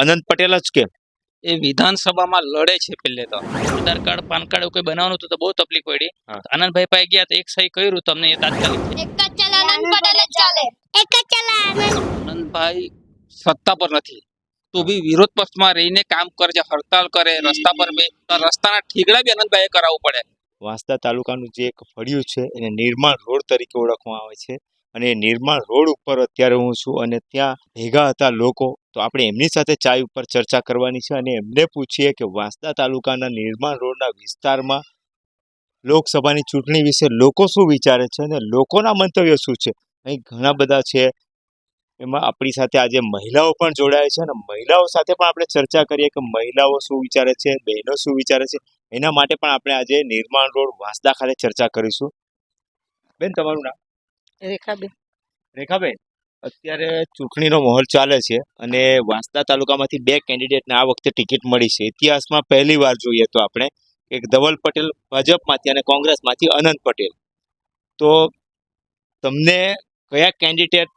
અનંત પટેલ જ કેમ? એ વિધાનસભામાં લડે છે પેલે તો. આધાર કાર્ડ પાન કાર્ડ એવું કોઈ બનાવવાનું હતું તો બહુ તકલીફ પડી. આનંદભાઈ પાસે ગયા તો એક સહી કર્યું તમને એ તાત્કાલિક. એક જ ચાલે આનંદ પટેલ જ ચાલે. એક જ ચાલે આનંદભાઈ સત્તા પર નથી. તો બી વિરોધ પક્ષમાં રહીને કામ કરે છે હડતાલ કરે રસ્તા પર બે રસ્તાના ઠીકડા બી આનંદભાઈએ કરાવવું પડે. વાંસદા તાલુકાનું જે એક ફળિયું છે, એને નિર્માણ રોડ તરીકે ઓળખવામાં આવે છે. અને એ નિર્માણ રોડ ઉપર અત્યારે હું છું અને ત્યાં ભેગા હતા લોકો, તો આપણે એમની સાથે ચાય ઉપર ચર્ચા કરવાની છે અને એમને પૂછીએ કે વાંસદા તાલુકાના નિર્માણ રોડના વિસ્તારમાં લોકસભાની ચૂંટણી વિશે લોકો શું વિચારે છે અને લોકોના મંતવ્ય શું છે? અહીં ઘણા બધા છે. એમાં આપણી સાથે આજે મહિલાઓ પણ જોડાય છે અને મહિલાઓ સાથે પણ આપણે ચર્ચા કરીએ કે મહિલાઓ શું વિચારે છે, બહેનો શું વિચારે છે. એના માટે પણ આપણે આજે નિર્માણ રોડ વાંસદા ખાતે ચર્ચા કરીશું. બેન તમારું નામ? રેખાબેન. રેખાબેન અત્યારે ચૂંટણીનો માહોલ ચાલે છે અને વાંસદા તાલુકામાંથી બે કેન્ડિડેટને આ વખતે ટિકિટ મળી છે. ઇતિહાસમાં પહેલી વાર જોઈએ તો આપણે એક ધવલ પટેલ ભાજપમાંથી અને કોંગ્રેસમાંથી અનંત પટેલ. તો તમને કયા કેન્ડિડેટ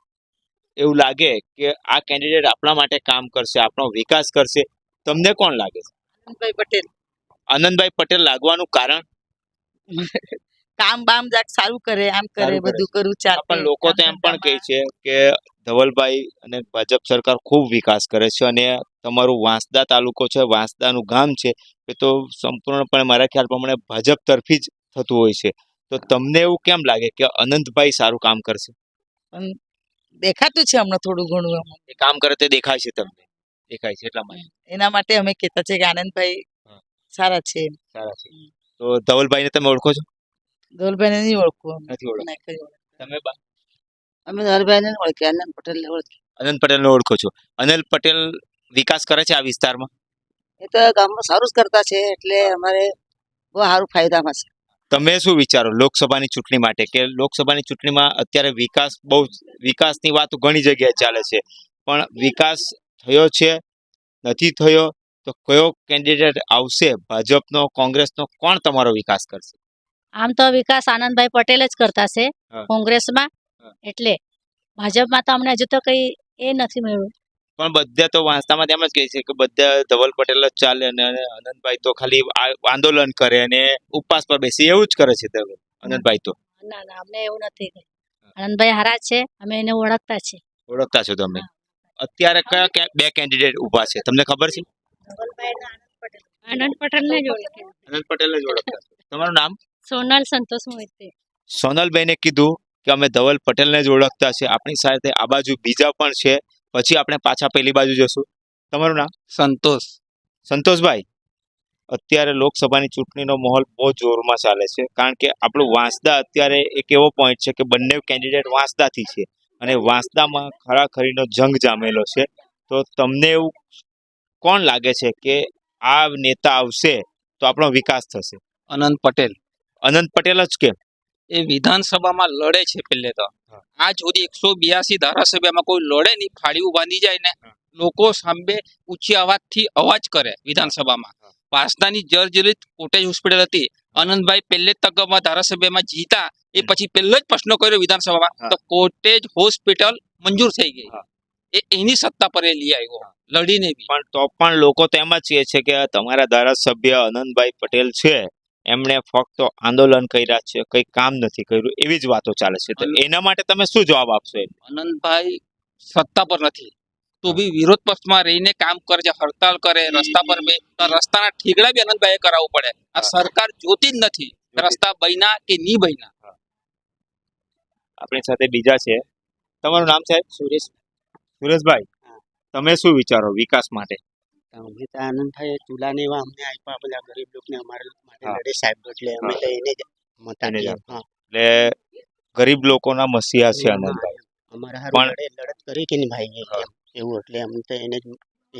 એવું લાગે કે આ કેન્ડિડેટ આપણા માટે કામ કરશે આપણો વિકાસ કરશે? તમને કોણ લાગે? છે પટેલ. આનંદભાઈ પટેલ લાગવાનું કારણ? કામ બામ જાક સારું કરે આમ કરે બધું કરું ચાલે પણ લોકો તો એમ પણ કહે છે કે ધવલભાઈ અને ભાજપ સરકાર ખૂબ વિકાસ કરે છે અને તમારું વાંસદા તાલુકો છે વાંસદાનું ગામ છે એ તો સંપૂર્ણપણે મારા ખ્યાલ પ્રમાણે ભાજપ તરફી જ થતું હોય છે. તો તમને એવું કેમ લાગે કે અનંતભાઈ સારું કામ કરશે? દેખાતું છે હમણાં થોડું ઘણું કામ કરે તે દેખાય છે તમને? દેખાય છે એટલા માટે. એના માટે અમે કહેતા છે કે આનંદભાઈ. સારા છે. સારા છે. તો ધવલભાઈને તમે ઓળખો છો? ધોલભાઈને નહીં ઓળખું નથી ઓળખતા. ઓળખતા. તમે અમે ધોલભાઈને નહીં ઓળખીએ આનંદ પટેલ ઓળખીએ. અનંત પટેલને ઓળખો છો. અનિલ પટેલ વિકાસ કરે છે આ વિસ્તારમાં? એ તો ગામમાં સારું જ કરતા છે એટલે અમારે બહુ સારું ફાયદામાં છે. તમે શું વિચારો લોકસભાની ચૂંટણી માટે? કે લોકસભાની ચૂંટણીમાં અત્યારે વિકાસ બહુ વિકાસની વાતો ઘણી જગ્યાએ ચાલે છે. પણ વિકાસ થયો છે? નથી થયો? તો કયો કેન્ડિડેટ આવશે? ભાજપનો કોંગ્રેસનો કોણ તમારો વિકાસ કરશે? આમ તો વિકાસ આનંદભાઈ પટેલ જ કરતા છે. કોંગ્રેસમાં. એટલે ભાજપમાં તો અમને હજુ તો કઈ એ નથી મળ્યું. પણ બધા તો વાંસદામાં તેમ જ કહે છે કે બધા ધવલ પટેલ જ ચાલે અને આનંદભાઈ તો ખાલી આંદોલન કરે અને ઉપવાસ પર બેસી. એવું જ કરે છે ધવલ આનંદભાઈ તો. ના ના અમને એવું નથી આનંદભાઈ હારા છે અમે એને ઓળખતા છે ઓળખતા છો તમે. અત્યારે કયા બે કેન્ડિડેટ ઊભા છે તમને ખબર છે? આનંદ પટેલ ને જ ઓળખે. આનંદ પટેલને જ ઓળખતા તમારું નામ? સોનલ સંતોષ મોહિતે. સોનલબેને કીધું કે અમે ધવલ પટેલને જ ઓળખતા છે આપણી સાથે આ બાજુ બીજા પણ છે. પછી આપણે પાછા પેલી બાજુ જશું. તમારું નામ? સંતોષ. સંતોષભાઈ અત્યારે લોકસભાની ચૂંટણીનો માહોલ બહુ જોરમાં ચાલે છે. કારણ કે આપણું વાંસદા અત્યારે એક એવો પોઈન્ટ છે કે બંને કેન્ડિડેટ વાંસદાથી છે. અને વાંસદામાં ખરાખરીનો જંગ જામેલો છે. તો તમને એવું કોણ લાગે છે કે આ નેતા આવશે તો આપણો વિકાસ થશે? અનંત પટેલ. અનંત પટેલ જ કેમ એ વિધાનસભામાં લડે છે પેલે તો. આ સુધી એકસો બ્યાસી ધારાસભ્યમાં કોઈ લડે નહીં ફાળીઓ બાંધી જાય ને લોકો સામે ઊંચી અવાજથી અવાજ કરે વિધાનસભામાં. વાસદાની જર્જરિત કોટેજ હોસ્પિટલ હતી. આનંદભાઈ પહેલે તગમાં ધારાસભ્યમાં જીતા. એ પછી પહેલો જ પ્રશ્ન કર્યો વિધાનસભામાં. તો કોટેજ હોસ્પિટલ મંજૂર થઈ ગઈ. એ એની સત્તા પર એ લઈ આવ્યો. લડીને બી. પણ તો પણ લોકો તો એમ જ કહે છે કે તમારા ધારાસભ્ય અનંતભાઈ પટેલ છે એમણે ફક્ત આંદોલન કર્યા છે કઈ કામ નથી કર્યું એવી જ વાતો ચાલે છે. તો એના માટે તમે શું જવાબ આપશો અનંતભાઈ સત્તા પર નથી. તો બી વિરોધ પક્ષમાં રહીને કામ કરે છે હડતાલ કરે રસ્તા પર બે તો રસ્તાના ઠીકડા બી અનંતભાઈ કરાવવું પડે. આ સરકાર જોતી જ નથી રસ્તા બન્યા કે ની બન્યા આપણી સાથે બીજા છે. તમારું નામ સાહેબ સુરેશ સુરેશભાઈ તમે શું વિચારો વિકાસ માટે? અમે તો આનંદભાઈ ચૂલા ને એવા અમને આપ્યા બધા ગરીબ લોકોને અમારા માટે લડે સાહેબ એટલે અમે તો એને જ મતાને એટલે ગરીબ લોકોના મસીહા છે આનંદભાઈ. અમારા પણ- હારું લડે લડત કરી કે નહીં ભાઈ એવું એટલે અમે તો એને જ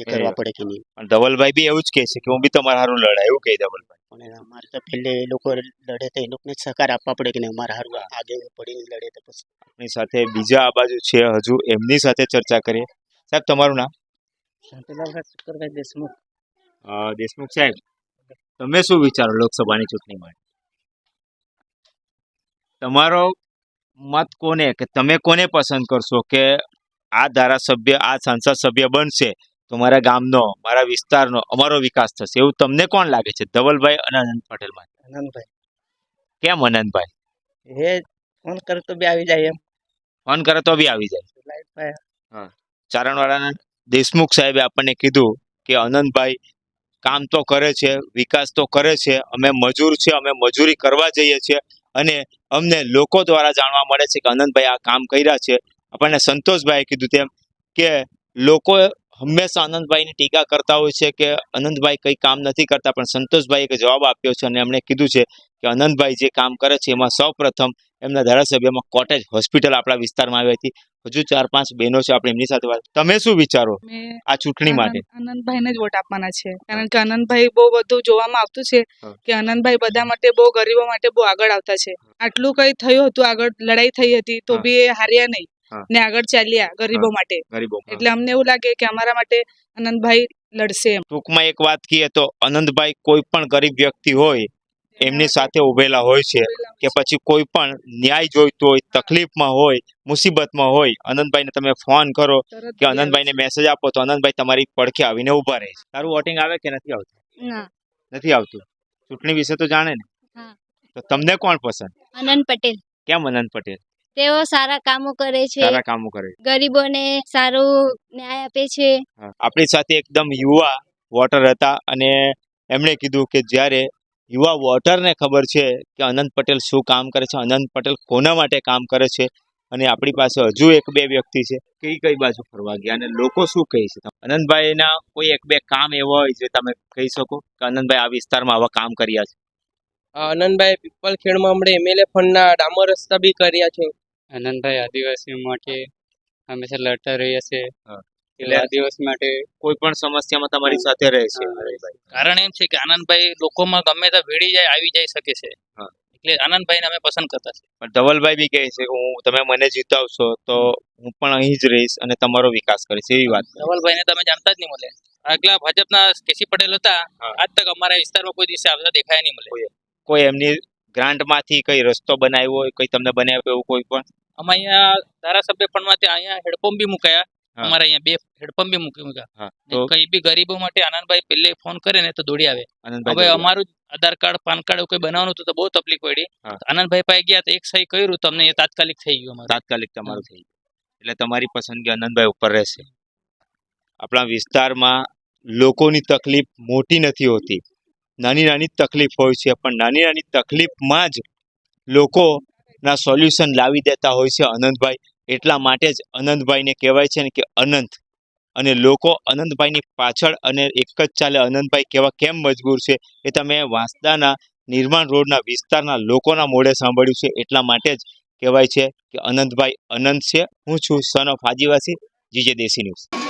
એ કરવા પડે કે નહીં? પણ ધવલભાઈ બી એવું જ કહે છે કે હું બી તમારા હારું લડાય એવું કહે ધવલભાઈ. પણ અમારે તો પહેલે એ લોકો લડે તો એ લોકોને સહકાર આપવા પડે કે નહીં? અમારા હારું આગે પડીને લડે તો પછી. આપણી સાથે બીજા આ બાજુ છે હજુ એમની સાથે ચર્ચા કરીએ. સાહેબ તમારું નામ? શાંતિલાલ શંકરભાઈ દેશમુખ. દેશમુખ સાહેબ તમે શું વિચારો લોકસભાની ચૂંટણી માટે? તમારો મત કોને? કે તમે કોને પસંદ કરશો કે આ ધારાસભ્ય આ સંસદ સભ્ય બનશે? તો મારા ગામનો મારા વિસ્તારનો અમારો વિકાસ થશે એવું તમને કોણ લાગે છે? ધવલભાઈ અને અનંત પટેલમાં અનંતભાઈ. કેમ અનંતભાઈ? હે ફોન કરે તો બી આવી જાય એમ. ફોન કરે તો બી આવી જાય. હા. ચારણવાળાના દેશમુખ સાહેબે આપણને કીધું કે અનંતભાઈ કામ તો કરે છે વિકાસ તો કરે છે અમે મજૂર છે અમે મજૂરી કરવા જઈએ છીએ અને અમને લોકો દ્વારા જાણવા મળે છે કે અનંતભાઈ આ કામ કર્યા છે. આપણને સંતોષભાઈએ કીધું તેમ કે લોકો હંમેશા આનંદભાઈની ટીકા કરતા હોય છે કે અનંતભાઈ કંઈ કામ નથી કરતા પણ સંતોષભાઈએ એક જવાબ આપ્યો છે અને એમણે કીધું છે કે અનંતભાઈ જે કામ કરે છે એમાં સૌ પ્રથમ એમના ધારાસભ્યમાં કોટેજ હોસ્પિટલ આપણા વિસ્તારમાં આવી હતી. હજુ ચાર પાંચ બહેનો છે આપણે એમની સાથે વાત તમે શું વિચારો આ ચૂંટણી માટે? આનંદભાઈ આનંદભાઈને જ વોટ આપવાના છે. કારણ કે આનંદભાઈ બહુ બધું જોવામાં આવતું છે કે આનંદભાઈ બધા માટે બહુ ગરીબો માટે બહુ આગળ આવતા છે. આટલું કઈ થયું હતું આગળ લડાઈ થઈ હતી તો. બી એ હાર્યા નહીં. ને આગળ ચાલ્યા ગરીબો માટે. ગરીબો એટલે અમને એવું લાગે કે અમારા માટે આનંદભાઈ લડશે એમ. ટૂંકમાં એક વાત કહીએ તો આનંદભાઈ કોઈ પણ ગરીબ વ્યક્તિ હોય એમની સાથે ઉભેલા હોય છે કે પછી કોઈ પણ ન્યાય જોઈતો હોય તકલીફમાં હોય મુસીબતમાં હોય અનંતભાઈને તમે ફોન કરો કે અનંતભાઈને મેસેજ આપો તો અનંતભાઈ તમારી પડખે આવીને ઊભા રહે છે. તારું વોટિંગ આવે કે નથી આવતું? નથી આવતું. ચૂંટણી વિશે તો જાણે ને. તો તમને કોણ પસંદ? અનંત પટેલ. કેમ અનંત પટેલ? તેઓ સારા કામો કરે છે. સારા કામો કરે છે. ગરીબોને સારો ન્યાય આપે છે. હા. આપણી સાથે એકદમ યુવા વોટર હતા અને એમણે કીધું કે જ્યારે યુવા વોટરને ખબર છે કે અનંત પટેલ શું કામ કરે છે અનંત પટેલ કોના માટે કામ કરે છે અને આપણી પાસે હજુ એક બે વ્યક્તિ છે કઈ કઈ બાજુ ફરવા ગયા અને લોકો શું કહે છે? અનંતભાઈના કોઈ એક બે કામ એવા હોય જે તમે કહી શકો કે અનંતભાઈ આ વિસ્તારમાં આવા કામ કર્યા છે? અનંતભાઈ પીપલ ખેડમાં હમણાં એમએલએ ફંડના ડામર રસ્તા બી કર્યા છે. આનંદભાઈ આદિવાસીઓ માટે હંમેશા લડતા રહ્યા છે એટલે આદિવાસી માટે કોઈ પણ સમસ્યામાં તમારી સાથે રહે છે. કારણ એમ છે કે આનંદભાઈ લોકોમાં ગમે ત્યાં ભેળી જાય આવી જઈ શકે છે. એટલે આનંદભાઈને અમે પસંદ કરતા છે પણ ધવલભાઈ બી કહે છે કે હું તમે મને જીતાવશો તો હું પણ અહીં જ રહીશ અને તમારો વિકાસ કરીશ. એવી વાત ધવલભાઈને તમે જાણતા જ નહીં મળે. આગલા ભાજપના કેસી પટેલ હતા આજ તક અમારા વિસ્તારમાં કોઈ દિવસે આવતા દેખાય નહીં મળે. કોઈ એમની ગ્રાન્ટમાંથી કઈ રસ્તો બનાવ્યો હોય કઈ તમને બનાવ્યો એવું કોઈ પણ? અમે અહીંયા ધારાસભ્ય ફંડમાંથી અહીંયા હેડપંપ બી મુકાયા. અમારે અહીંયા બે હેડપંપ બી મૂકી મૂક્યા. કઈ બી ગરીબો માટે આનંદભાઈ પેલે ફોન કરે ને તો દોડી આવે. હવે અમારું આધાર કાર્ડ પાન કાર્ડ એવું કોઈ બનાવવાનું હતું તો બહુ તકલીફ પડી. આનંદભાઈ પાસે ગયા તો એક સહી કર્યું તમને એ તાત્કાલિક થઈ ગયું અમારું. તાત્કાલિક તમારું થઈ ગયું. એટલે તમારી પસંદગી આનંદભાઈ ઉપર રહેશે. આપણા વિસ્તારમાં લોકોની તકલીફ મોટી નથી હોતી. નાની નાની તકલીફ હોય છે, પણ નાની નાની તકલીફમાં જ લોકોના સોલ્યુશન લાવી દેતા હોય છે અનંતભાઈ. એટલા માટે જ અનંતભાઈને કહેવાય છે ને કે અનંત. અને લોકો અનંતભાઈની પાછળ અને એક જ ચાલે અનંતભાઈ કેવા કેમ મજબૂર છે એ તમે વાંસદાના નિર્માણ રોડના વિસ્તારના લોકોના મોઢે સાંભળ્યું છે. એટલા માટે જ કહેવાય છે કે અનંતભાઈ અનંત છે. હું છું son of Adivasi, GJ Desi news